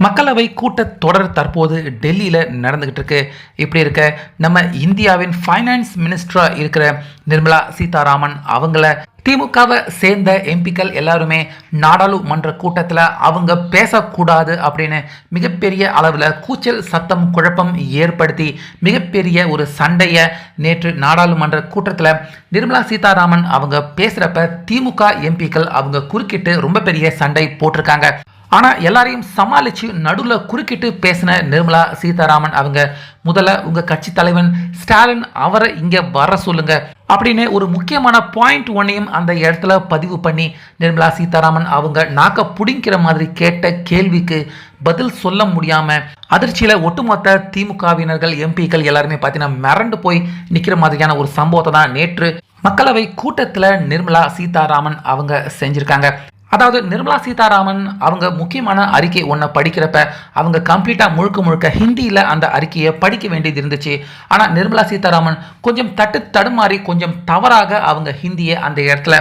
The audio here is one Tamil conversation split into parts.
மக்களவை கூட்டத் தொடர் தற்போது டெல்லியில் நடந்துகிட்டு இருக்கு இப்படி இருக்க நம்ம இந்தியாவின் ஃபைனான்ஸ் மினிஸ்டராக இருக்கிற நிர்மலா சீதாராமன் அவங்கள திமுகவை சேர்ந்த எம்பிக்கள் எல்லாருமே நாடாளுமன்ற கூட்டத்தில் அவங்க பேசக்கூடாது அப்படின்னு மிகப்பெரிய அளவில் கூச்சல் சத்தம் குழப்பம் ஏற்படுத்தி மிகப்பெரிய ஒரு சண்டையை நேற்று நாடாளுமன்ற கூட்டத்தில் நிர்மலா சீதாராமன் அவங்க பேசுகிறப்ப திமுக எம்பிக்கள் அவங்க குறுக்கிட்டு ரொம்ப பெரிய சண்டை போட்டிருக்காங்க. ஆனால் எல்லாரையும் சமாளித்து நடுவில் குறுக்கிட்டு பேசின நிர்மலா சீதாராமன் அவங்க முதல்ல உங்கள் கட்சி தலைவன் ஸ்டாலின் அவரை இங்கே வர சொல்லுங்க அப்படின்னு ஒரு முக்கியமான பாயிண்ட் ஒன்னையும் அந்த இடத்துல பதிவு பண்ணி நிர்மலா சீதாராமன் அவங்க நாக்க பிடிங்கிற மாதிரி கேட்ட கேள்விக்கு பதில் சொல்ல முடியாமல் அதிர்ச்சியில் ஒட்டுமொத்த திமுகவினர்கள் எம்பிக்கள் எல்லாருமே பார்த்தீங்கன்னா மிரண்டு போய் நிற்கிற மாதிரியான ஒரு சம்பவத்தை தான் நேற்று மக்களவை கூட்டத்தில் நிர்மலா சீதாராமன் அவங்க செஞ்சுருக்காங்க. அதாவது நிர்மலா சீதாராமன் அவங்க முக்கியமான அறிக்கை ஒன்றை படிக்கிறப்ப அவங்க கம்ப்ளீட்டாக முழுக்க முழுக்க ஹிந்தியில் அந்த அறிக்கையை படிக்க வேண்டியது இருந்துச்சு. ஆனால் நிர்மலா சீதாராமன் கொஞ்சம் தட்டு தடுமாறி கொஞ்சம் தவறாக அவங்க ஹிந்தியை அந்த இடத்துல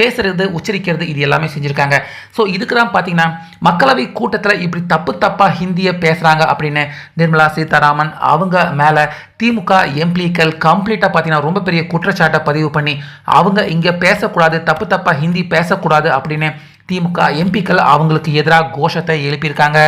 பேசுறது உச்சரிக்கிறது இது எல்லாமே செஞ்சுருக்காங்க. ஸோ இதுக்கெல்லாம் பார்த்தீங்கன்னா மக்களவை கூட்டத்தில் இப்படி தப்பு தப்பாக ஹிந்தியை பேசுகிறாங்க அப்படின்னு நிர்மலா சீதாராமன் அவங்க மேலே திமுக எம்பிக்கள் கம்ப்ளீட்டாக பார்த்தீங்கன்னா ரொம்ப பெரிய குற்றச்சாட்டை பதிவு பண்ணி அவங்க இங்கே பேசக்கூடாது தப்பு தப்பாக ஹிந்தி பேசக்கூடாது அப்படின்னு திமுக எம்பிக்கள் அவங்களுக்கு எதிராக கோஷத்தை எழுப்பியிருக்காங்க.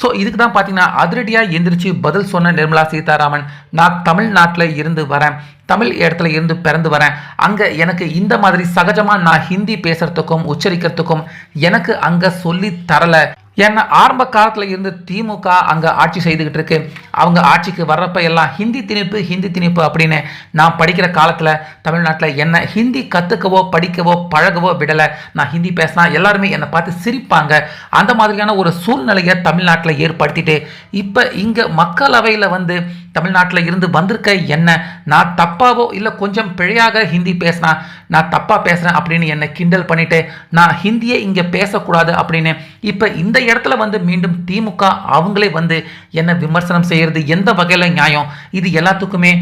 ஸோ இதுக்கு தான் பார்த்தீங்கன்னா அதிரடியாக எந்திரிச்சு பதில் சொன்ன நிர்மலா சீதாராமன் நான் தமிழ்நாட்டில் இருந்து வரேன். தமிழ் இடத்துல இருந்து பிறந்து வரேன். அங்கே எனக்கு இந்த மாதிரி சகஜமாக நான் ஹிந்தி பேசுறதுக்கும் உச்சரிக்கிறதுக்கும் எனக்கு அங்கே சொல்லி தரலை. ஏன்னா ஆரம்ப காலத்தில் இருந்து திமுக அங்கே ஆட்சி செய்துக்கிட்டு இருக்கு. அவங்க ஆட்சிக்கு வர்றப்ப எல்லாம் ஹிந்தி திணிப்பு ஹிந்தி திணிப்பு அப்படின்னு நான் படிக்கிற காலத்தில் தமிழ்நாட்டில் என்ன ஹிந்தி கற்றுக்கவோ படிக்கவோ பழகவோ விடலை. நான் ஹிந்தி பேசினா எல்லாருமே என்னை பார்த்து சிரிப்பாங்க. அந்த மாதிரியான ஒரு சூழ்நிலையை தமிழ்நாட்டில் ஏற்படுத்திட்டு இப்போ இங்கே மக்களவையில் வந்து தமிழ்நாட்டில் இருந்து வந்திருக்க என்ன? நான் தப்பாவோ இல்லை கொஞ்சம் பிழையாக ஹிந்தி பேசினா நான் தப்பாக பேசுகிறேன் அப்படின்னு என்னை கிண்டல் பண்ணிவிட்டு நான் ஹிந்தியை இங்கே பேசக்கூடாது அப்படின்னு இப்போ இந்த இடத்துல வந்து மீண்டும் திமுக அவங்களே வந்து என்னை விமர்சனம் செய்கிறது எந்த வகையில் நியாயம்? இது எல்லாத்துக்குமே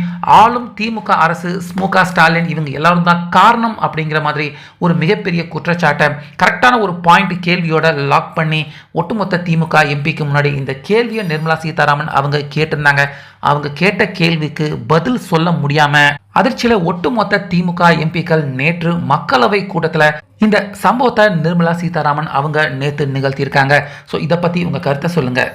ஆளும் திமுக அரசு ஸ்முக ஸ்டாலின் இவங்க எல்லாரும் தான் காரணம் அப்படிங்கிற மாதிரி ஒரு மிகப்பெரிய குற்றச்சாட்டை கரெக்டான ஒரு பாயிண்ட் கேள்வியோட லாக் பண்ணி ஒட்டுமொத்த திமுக எம்பிக்கு முன்னாடி இந்த கேள்வியை நிர்மலா சீதாராமன் அவங்க கேட்டிருந்தாங்க. அவங்க கேட்ட கேள்விக்கு பதில் சொல்ல முடியாம அதிர்ச்சியில ஒட்டுமொத்த திமுக எம்பிக்கள் நேற்று மக்களவை கூட்டத்தில் இந்த சம்பவத்தை நிர்மலா சீதாராமன் அவங்க நேற்று நிகழ்த்தியிருக்காங்க. ஸோ இதை பற்றி உங்கள் கருத்தை சொல்லுங்கள்